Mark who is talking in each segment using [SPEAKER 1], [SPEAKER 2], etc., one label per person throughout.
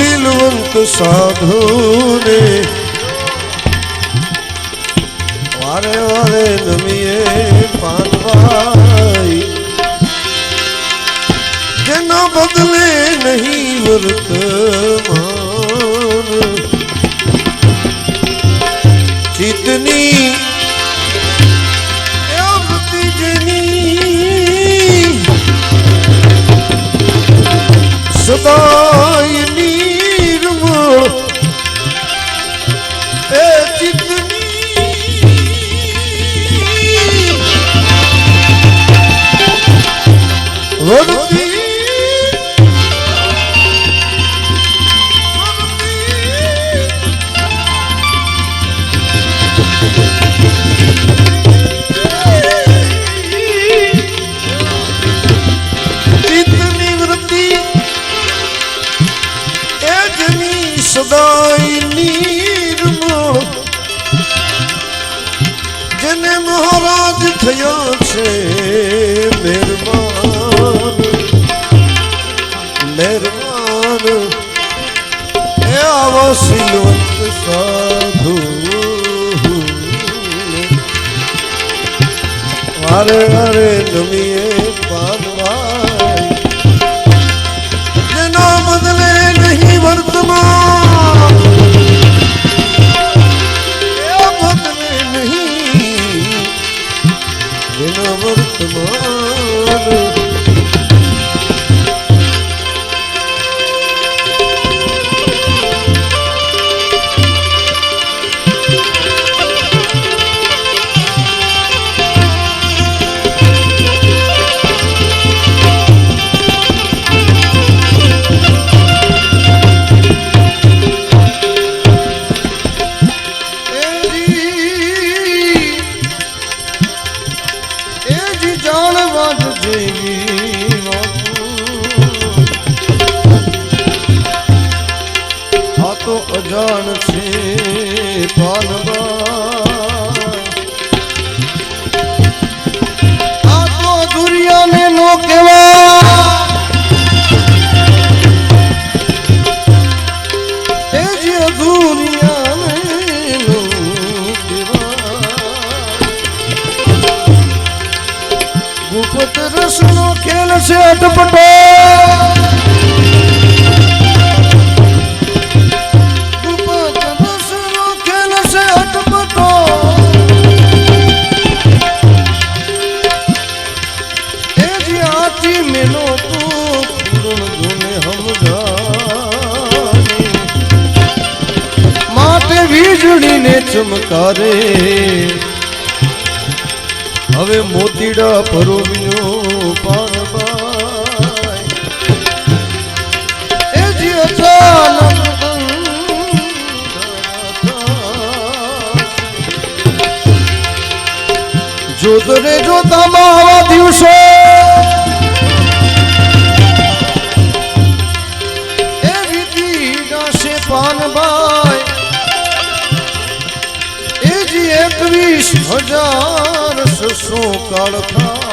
[SPEAKER 1] શીલવંત સાધુને વારે વારે નમીએ પાનવાઈ જેના બદલે નહીં વર્તમાન ચિતની કરે. હવે મોતીડા ભરું કળથા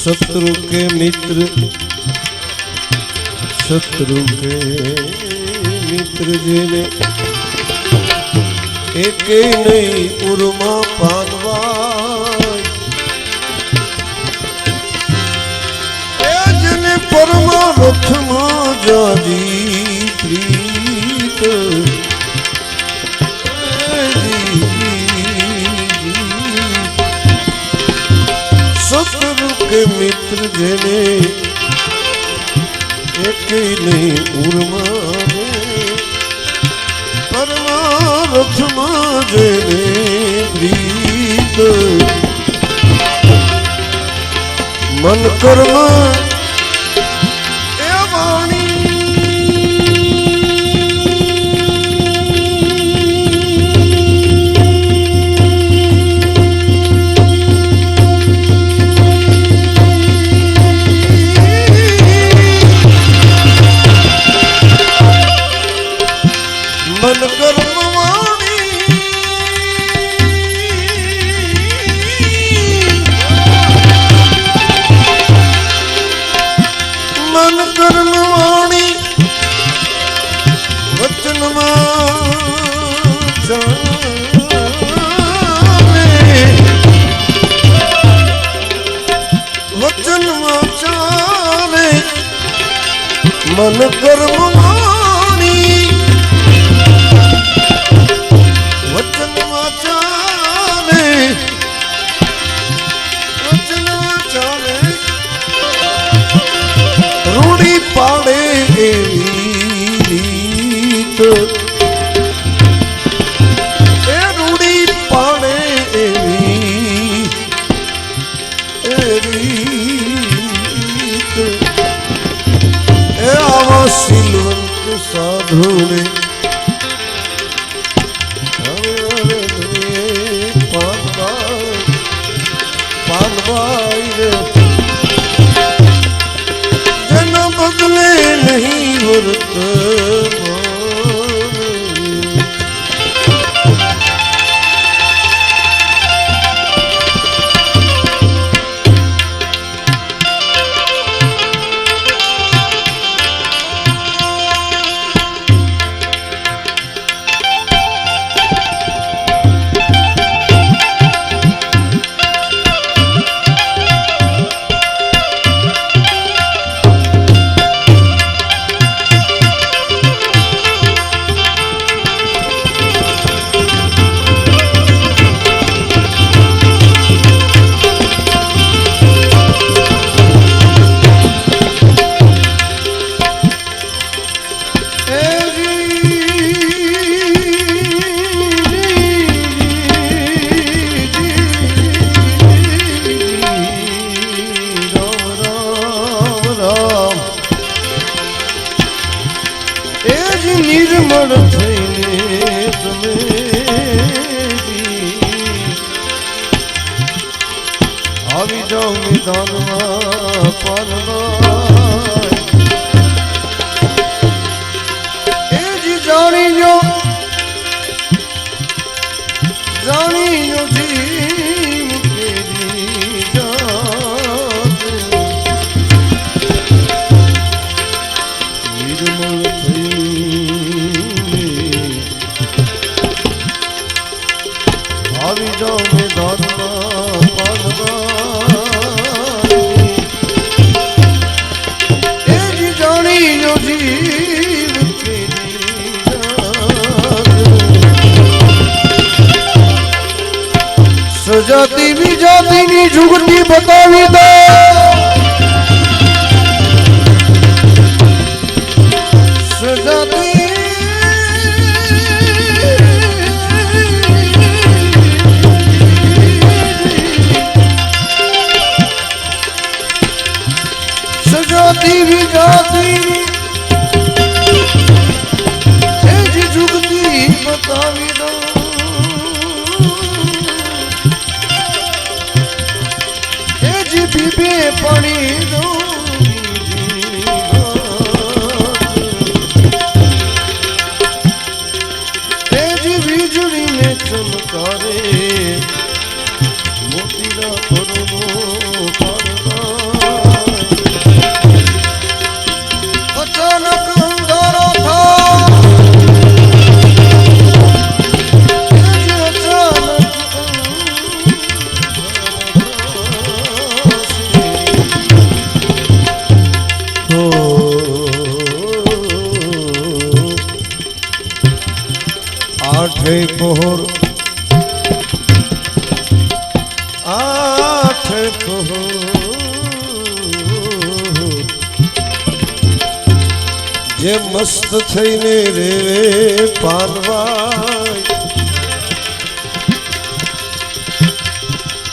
[SPEAKER 1] શત્રુ કે મિત્ર શત્રુ કે મિત્ર જેને એકે નહીં પૂરમાં પાંગવાય એ જેને પરમાર્થમાં જાજી પ્રીત. કે મિત્ર જેને એકે નહીં પૂરમાં રથમાં જેને પ્રીત મન કર્મ મન કર્મ માણી વચન વાચાને વચન વાચાને રૂડી પાડે એવી રીત ভুলে નિર્મળ થઈને તમે આવી જાઓ મેદાનમાં પાલમાં কবিতা પાલવાય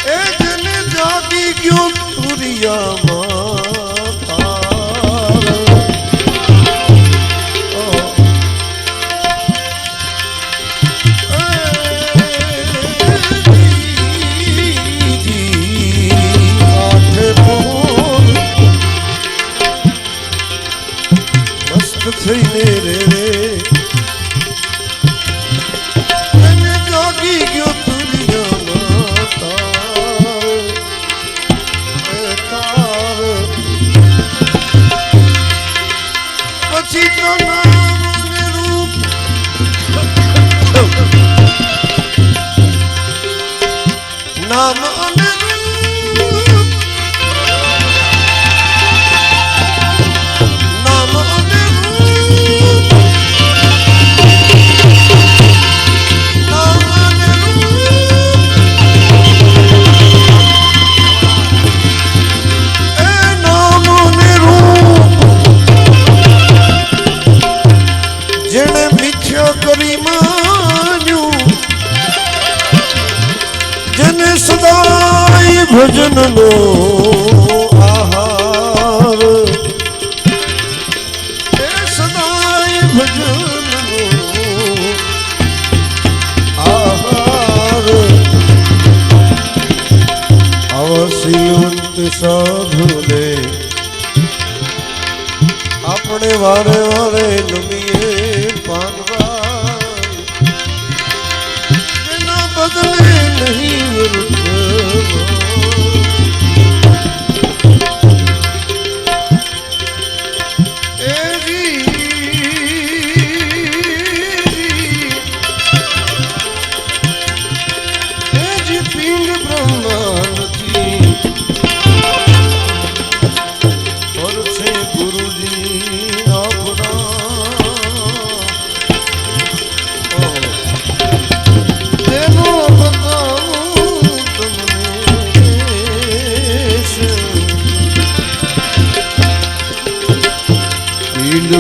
[SPEAKER 1] એ જને જાગી ગયો તુરિયામાં થઈને રે રે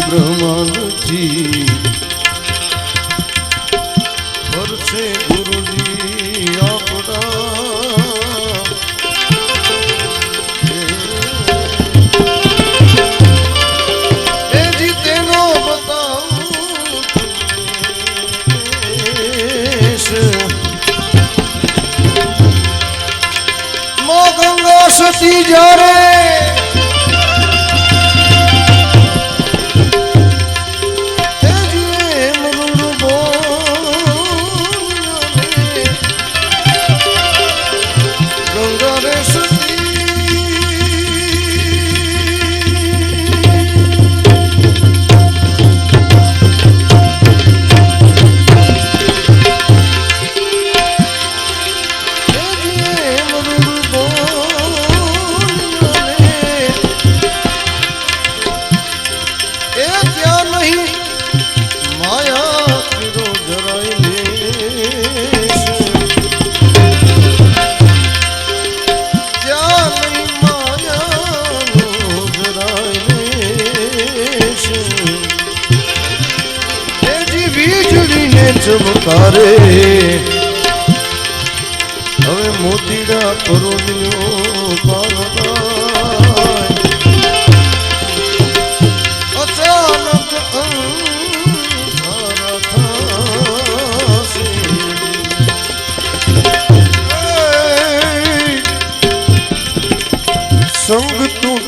[SPEAKER 1] Kıvramalı değil.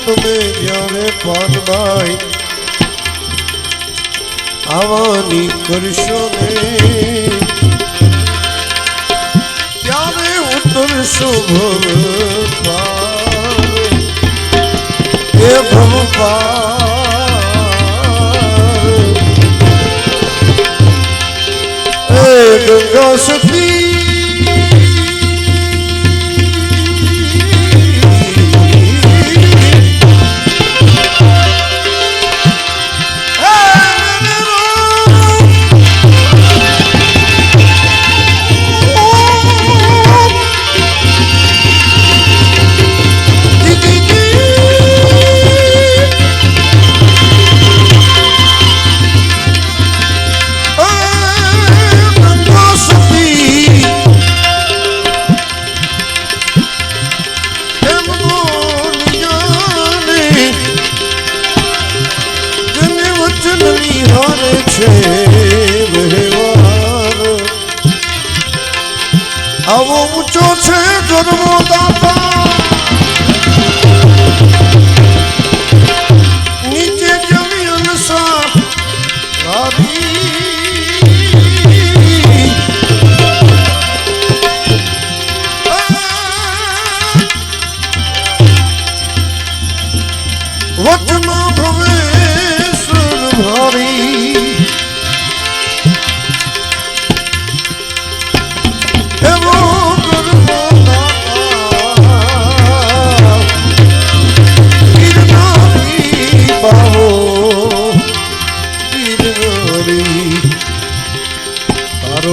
[SPEAKER 1] તમે જ્યારે પાનભાઈ આવવાની કરશો ને ત્યારે ઉતરશો ભવ એ ભવ ગંગા સખી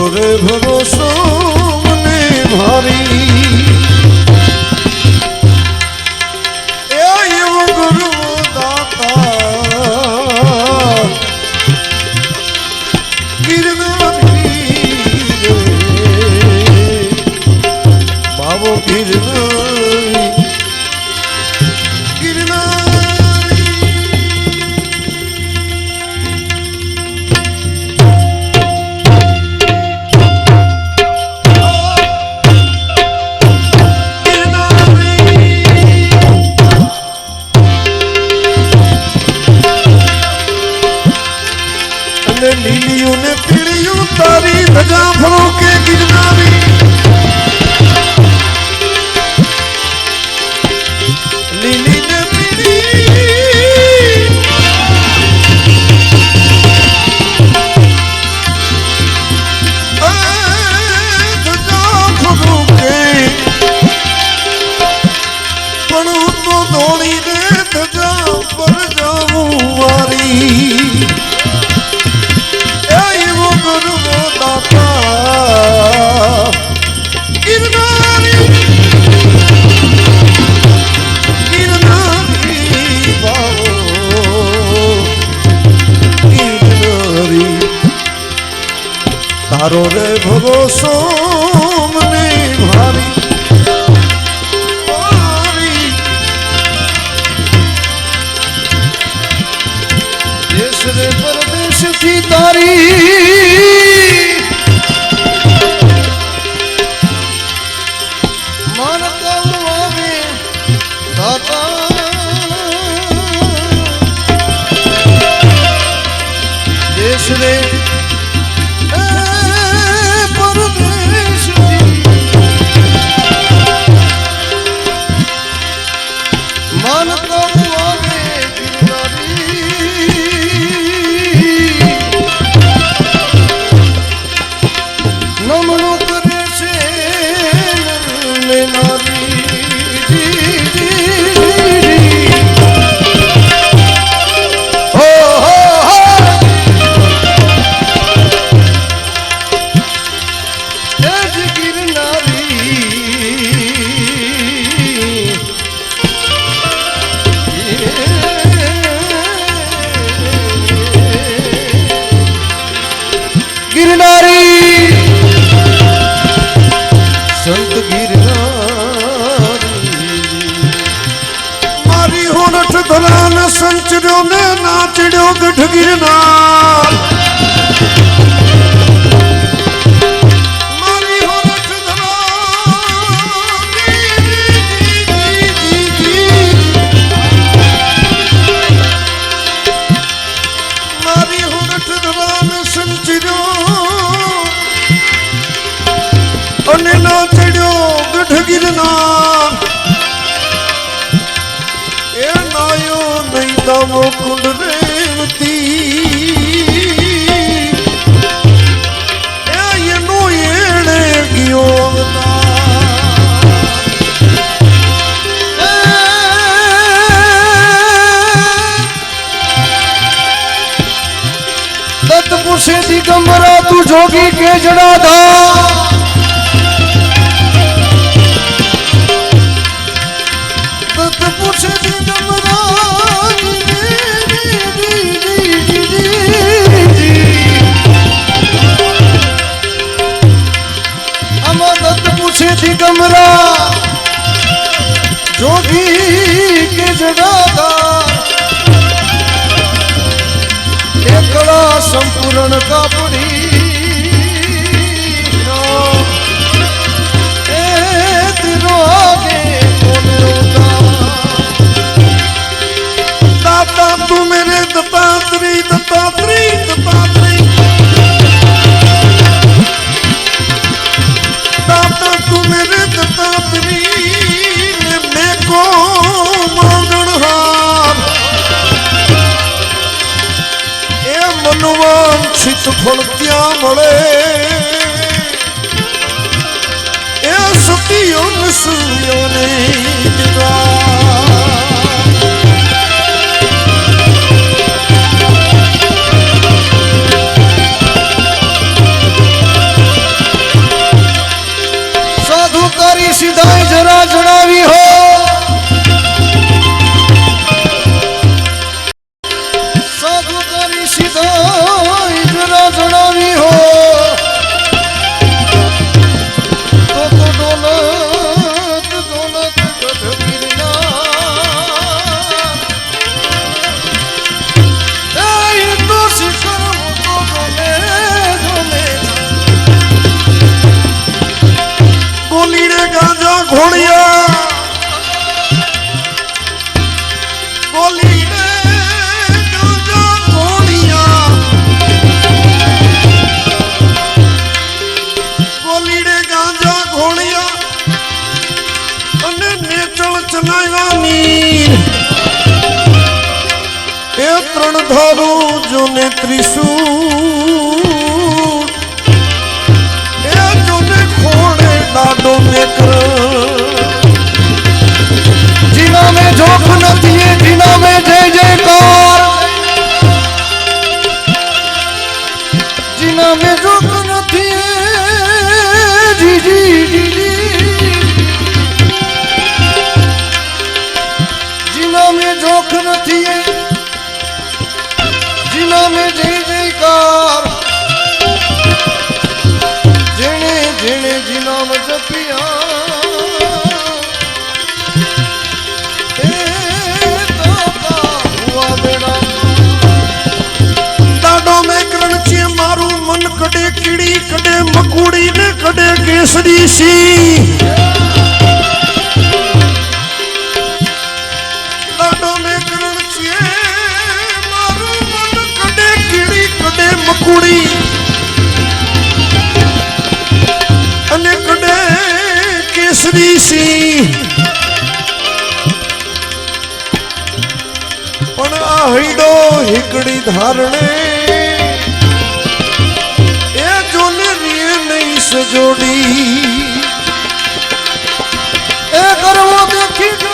[SPEAKER 1] তোরে ভরসা মনে ভারী Yesterday સંચર્યો ને નાચડ્યો ગઢ ગિરનાર નો કુંડ રેવતી એનો એણે ગયો દત્ત પૂછે દિગંબરા તું જોગી કે જડા চরণ কপ ફળ ક્યાં મળે. એ સતીઓ સૂર્યોને દીવા জনে ত্রিশূল জনে খোড়ে দাদনে জিনা মে ঝোঁক নতিয়ে জিনা মে যে ઝીણી ઝીણી કર.
[SPEAKER 2] ઝીણી ઝીણી જીનો જપિયા.
[SPEAKER 1] મારું મન કડે કીડી કડે મકુડી ને કડે કેસરી સી. સી પણ આ હૈડો હિકડી ધારણે. એ જોને રીએ નહીં સજોડી.
[SPEAKER 2] એ કરવો દેખી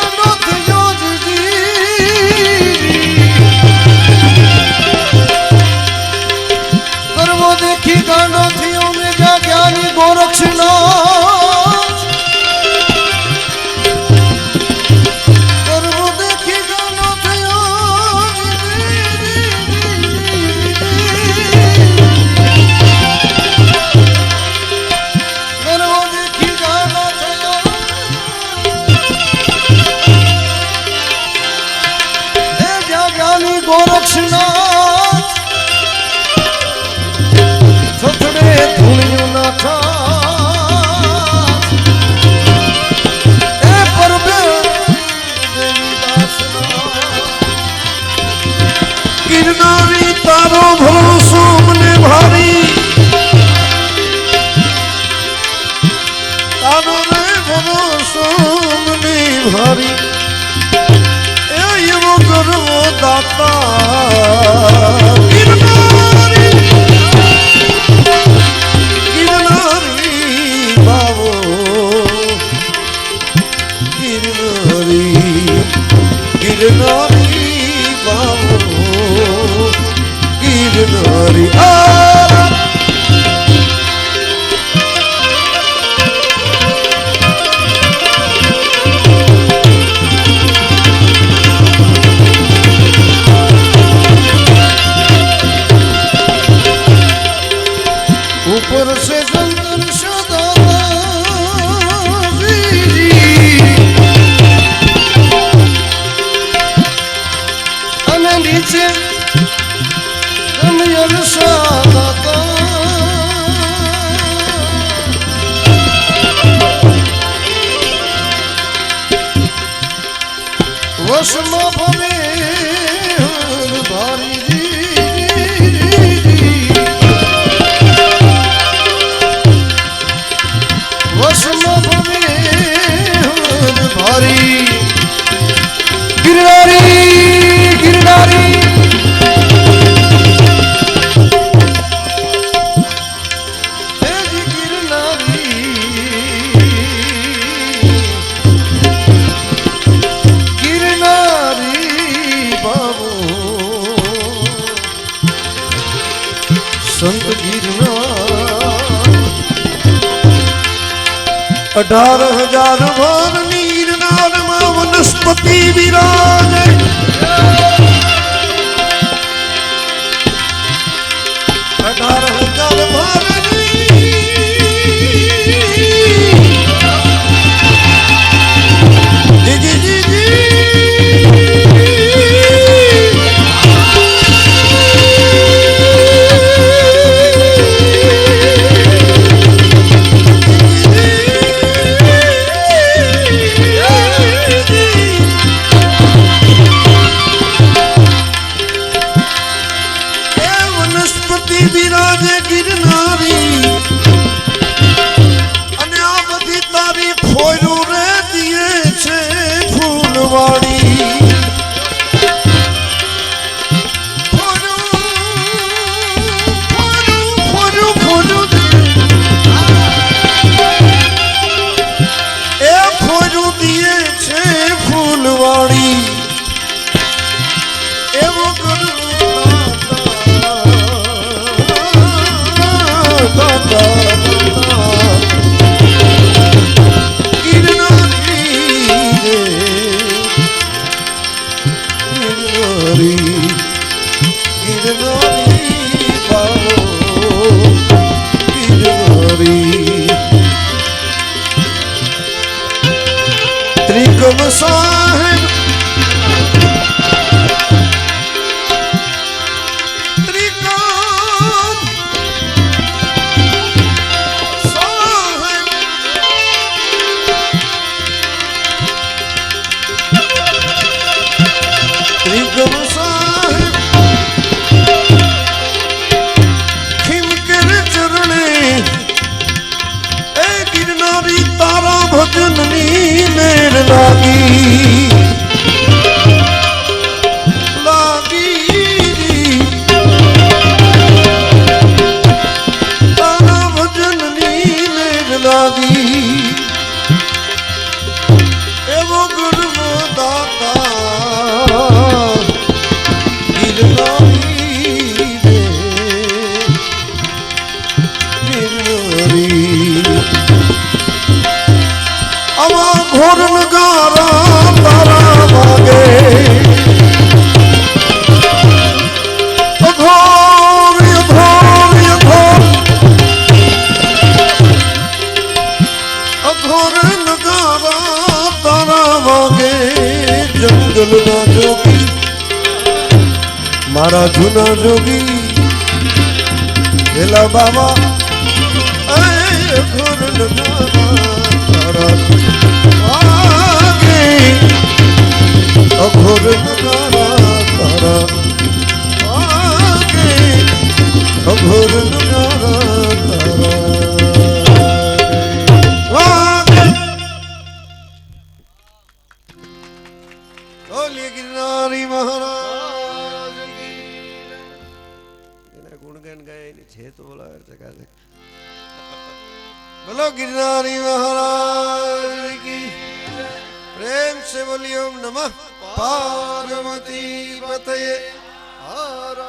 [SPEAKER 1] આદરે મનો સોમની ભરી. એ એવો કરવો દાતા. You Yusuf. જોગી મારા જૂના જોગી પેલા બાબા અઘોર તારા તારા અઘોર ખેત બોલાવે ચકાચક બોલો ગિરનારી મહારાજ કી પ્રેમ સે બોલિયો નમઃ પાર્વતી પતયે હર